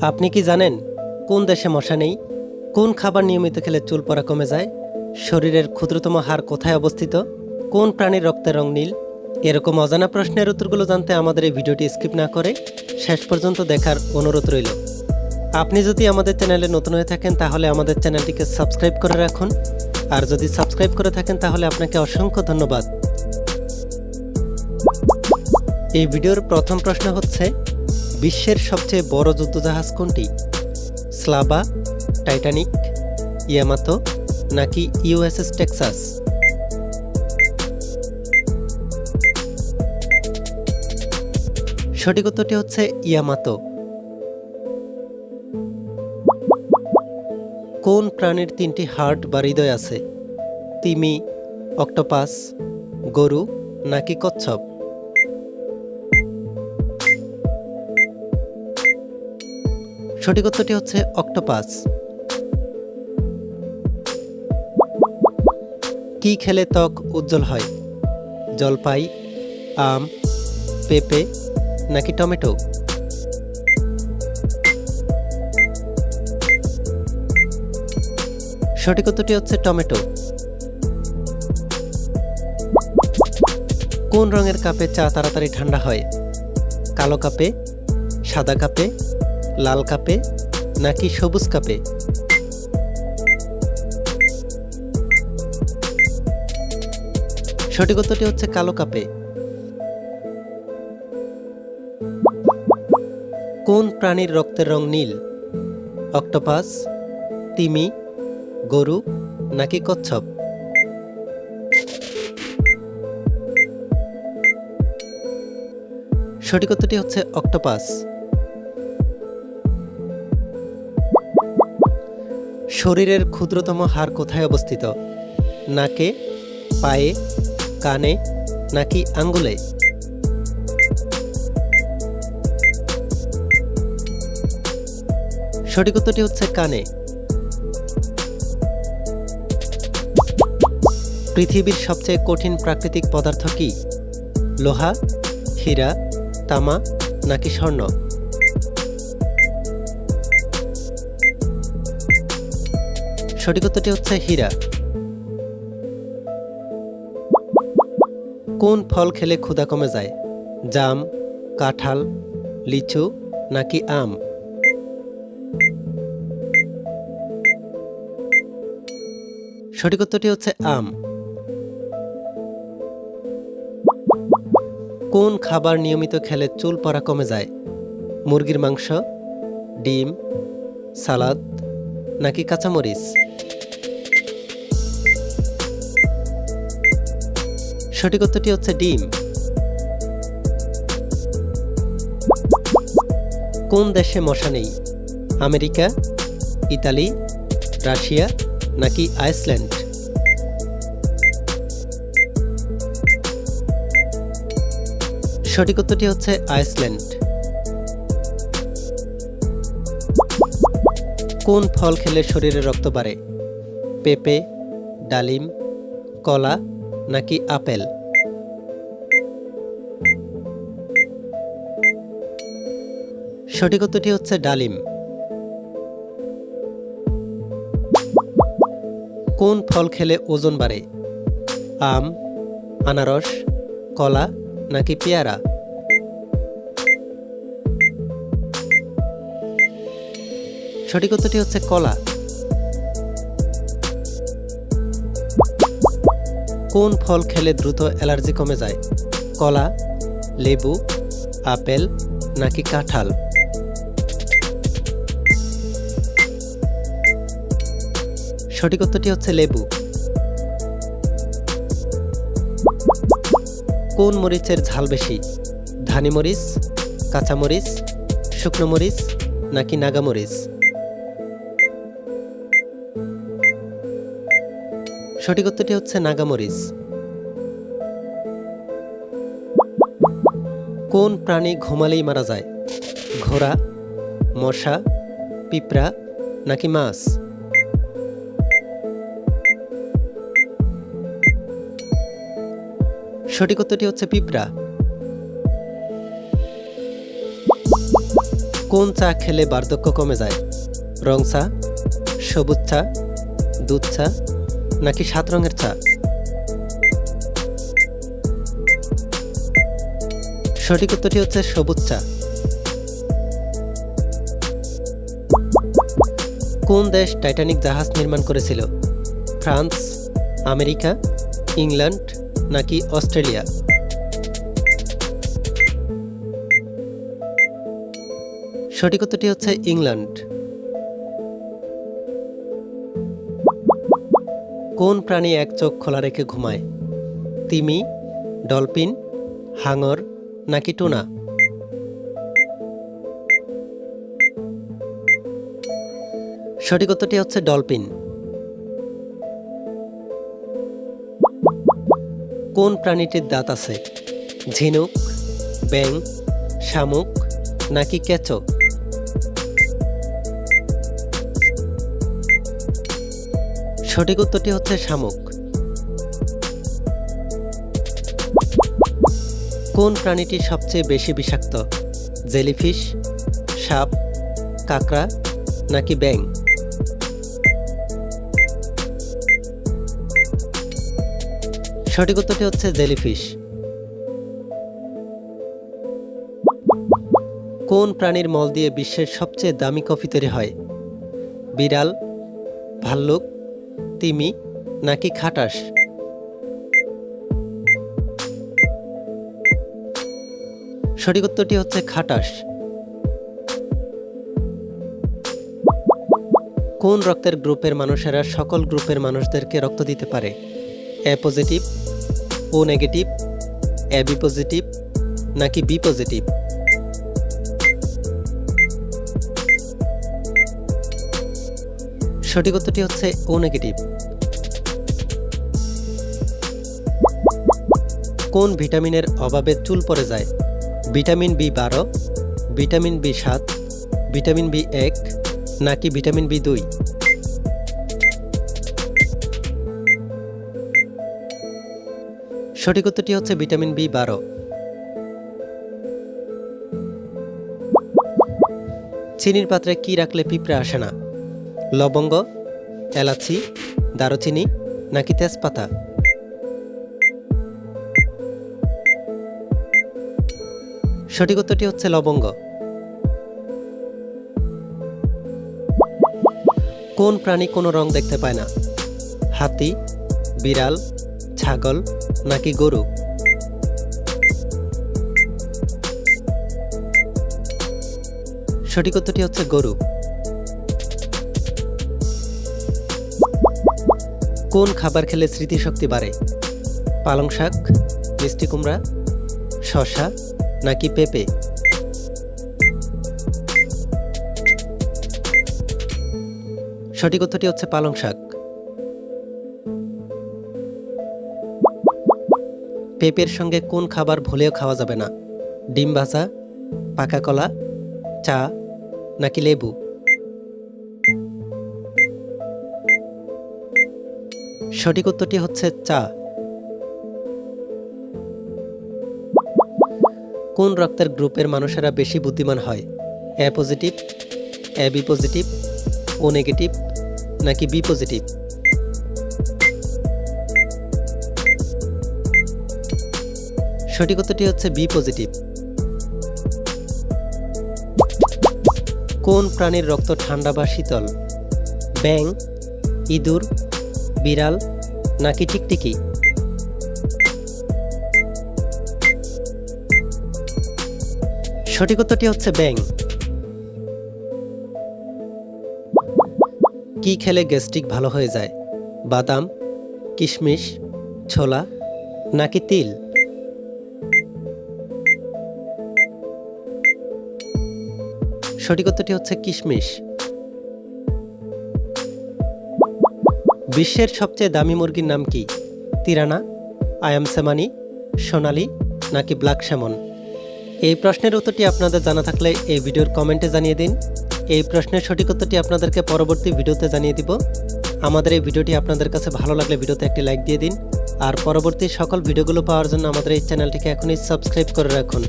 আপনি কি জানেন কোন দেশে মশা নেই? কোন খাবার নিয়মিত খেলে চুল পড়া কমে যায়? শরীরের ক্ষুদ্রতম হার কোথায় অবস্থিত? কোন প্রাণীর রক্তের রং নীল? এরকম অজানা প্রশ্নের উত্তরগুলো জানতে আমাদের এই ভিডিওটি স্কিপ না করে শেষ পর্যন্ত দেখার অনুরোধ রইল। আপনি যদি আমাদের চ্যানেলে নতুন হয়ে থাকেন, তাহলে আমাদের চ্যানেলটিকে সাবস্ক্রাইব করে রাখুন। আর যদি সাবস্ক্রাইব করে থাকেন, তাহলে আপনাকে অসংখ্য ধন্যবাদ। এই ভিডিওর প্রথম প্রশ্ন হচ্ছে বিশ্বের সবচেয়ে বড় যুদ্ধজাহাজ কোনটি? স্লাবা টাইটানিক, ইয়ামাতো, নাকি ইউএসএস টেক্সাস? সঠিক উত্তরটি হচ্ছে ইয়ামাতো। কোন প্রাণীর তিনটি হার্ট বা হৃদয় আছে? তিমি, অক্টোপাস, গরু, নাকি কচ্ছপ? সঠিক উত্তরটি হচ্ছে অক্টোপাস। কি খেলে ত্বক উজ্জ্বল হয়? জলপাই, আম, পেঁপে নাকি টমেটো? সঠিক উত্তরটি হচ্ছে টমেটো। কোন রঙের কাপে চা তাড়াতাড়ি ঠান্ডা হয়? কালো কাপে, সাদা কাপে লাল কাপে নাকি সবুজ কাপে? সঠিক উত্তরটি হচ্ছে কালো কাপে। কোন প্রাণীর রক্তের রং নীল? অক্টোপাস, তিমি, গরু নাকি কচ্ছপ? সঠিক উত্তরটি হচ্ছে অক্টোপাস। শরীরের ক্ষুদ্রতম হাড় কোথায় অবস্থিত? নাকে, পায়ে, কানে, নাকি আঙ্গুলে? সঠিক উত্তরটি হচ্ছে কানে। পৃথিবীর সবচেয়ে কঠিন প্রাকৃতিক পদার্থ কি? লোহা, হীরা, তামা, নাকি স্বর্ণ? সঠিক উত্তরটি হচ্ছে হীরা। কোন ফল খেলে ক্ষুধা কমে যায়? জাম, কাঁঠাল, লিচু নাকি আম? সঠিক উত্তরটি হচ্ছে আম। কোন খাবার নিয়মিত খেলে চুল পড়া কমে যায়? মুরগির মাংস, ডিম, সালাদ নাকি কাঁচামরিচ? সঠিক উত্তরটি হচ্ছে ডিম। কোন দেশে মশা নেই? আমেরিকা, ইতালি, রাশিয়া নাকি আইসল্যান্ড? সঠিক উত্তরটি হচ্ছে আইসল্যান্ড। কোন ফল খেলে শরীরে রক্ত বাড়ে? পেঁপে, ডালিম, কলা নাকি আপেল? সঠিক উত্তরটি হচ্ছে ডালিম। কোন ফল খেলে ওজন বাড়ে? আম, আনারস, কলা নাকি পেয়ারা? সঠিক উত্তরটি হচ্ছে কলা। কোন ফল খেলে দ্রুত অ্যালার্জি কমে যায়? কলা, লেবু, আপেল নাকি কাঁঠাল? সঠিক উত্তরটি হচ্ছে লেবু। কোন মরিচের ঝাল বেশি? ধানি মরিচ কাঁচামরিচ শুকনো মরিচ নাকি নাগামরিচ সঠিক উত্তরটি হচ্ছে নাগামরিচ। কোন প্রাণী ঘুমালেই মারা যায়? ঘোড়া, মশা, পিঁপড়া নাকি মাছ? সঠিক উত্তরটি হচ্ছে পিঁপড়া। কোন চা খেলে বার্ধক্য কমে যায়? রং চা, সবুজ চা, দুধ চা নাকি সাত রঙের চা? সঠিক উত্তরটি হচ্ছে সবুজ চা। কোন দেশ টাইটানিক জাহাজ নির্মাণ করেছিল? ফ্রান্স, আমেরিকা, ইংল্যান্ড নাকি অস্ট্রেলিয়া? সঠিক উত্তরটি হচ্ছে ইংল্যান্ড। কোন প্রাণী এক চোখ খোলা রেখে ঘুমায়? তিমি, ডলফিন, হাঙর নাকি টুনা? সঠিক উত্তরটি হচ্ছে ডলফিন। কোন প্রাণীটির দাঁত আছে? ঝিনুক ব্যাং শামুক নাকি কেঁচো? সঠিক উত্তরটি হচ্ছে শামুক। কোন প্রাণীটি সবচেয়ে বেশি বিষাক্ত? জেলিফিশ, সাপ, কাঁকড়া, নাকি ব্যাং সঠিক উত্তরটি হচ্ছে জেলিফিশ। কোন প্রাণীর মল দিয়ে বিশ্বের সবচেয়ে দামি কফি তৈরি হয়? বিড়াল, ভাল্লুক তিমি নাকি খাটাস? সঠিক উত্তরটি হচ্ছে খাটাস। কোন রক্তের গ্রুপের মানুষেরা সকল গ্রুপের মানুষদেরকে রক্ত দিতে পারে? A positive, O negative, A B positive, নাকি বি পজিটিভ? সঠিক উত্তরটি হচ্ছে ও নেগেটিভ কোন ভিটামিনের অভাবে চুল পড়ে যায়? ভিটামিন বি বারো, ভিটামিন বি সাত, ভিটামিন বি এক, নাকি ভিটামিন বি দুই? সঠিক উত্তরটি হচ্ছে ভিটামিন বি বারো। চিনির পাত্রে কি রাখলে পিঁপড়ে আসে না? লবঙ্গ, এলাচি, দারুচিনি নাকি তেজপাতা? সঠিক উত্তরটি হচ্ছে লবঙ্গ। কোন প্রাণী কোনো রং দেখতে পায় না? হাতি, বিড়াল, ছাগল নাকি গরু? সঠিক উত্তরটি হচ্ছে গরু। কোন খাবার খেলে স্মৃতিশক্তি বাড়ে? পালং শাক, মিষ্টি কুমড়া শশা নাকি পেঁপে? সঠিক উত্তরটি হচ্ছে পালং শাক। পেঁপের সঙ্গে কোন খাবার ভুলেও খাওয়া যাবে না? ডিম ভাজা, পাকা কলা, চা নাকি লেবু? সঠিক উত্তরটি হচ্ছে চা। কোন রক্তের গ্রুপের মানুষেরা বেশি বুদ্ধিমান হয়? A positive, A B positive, O negative, নাকি বি পজিটিভ? সঠিক উত্তরটি হচ্ছে বি পজিটিভ। কোন প্রাণীর রক্ত ঠান্ডা বা শীতল? ব্যাং ইঁদুর বিড়াল নাকি টিকটিকি? সঠিক উত্তরটি হচ্ছে ব্যাং কি খেলে গ্যাস্ট্রিক ভালো হয়ে যায়? বাদাম, কিশমিশ, ছোলা নাকি তিল? সঠিক উত্তরটি হচ্ছে কিশমিশ। বিশ্বের সবচেয়ে দামি মুরগির নাম কি? তিরানা আয়াম সেমানি, সোনালি নাকি ব্ল্যাক স্যামন? এই প্রশ্নের উত্তরটি আপনাদের জানা থাকলে এই ভিডিওর কমেন্টে জানিয়ে দিন। এই প্রশ্নের সঠিক উত্তরটি আপনাদেরকে পরবর্তী ভিডিওতে জানিয়ে দিব। আমাদের এই ভিডিওটি আপনাদের কাছে ভালো লাগলে ভিডিওতে একটি লাইক দিয়ে দিন। আর পরবর্তী সকল ভিডিওগুলো পাওয়ার জন্য আমাদের এই চ্যানেলটিকে এখনই সাবস্ক্রাইব করে রাখুন।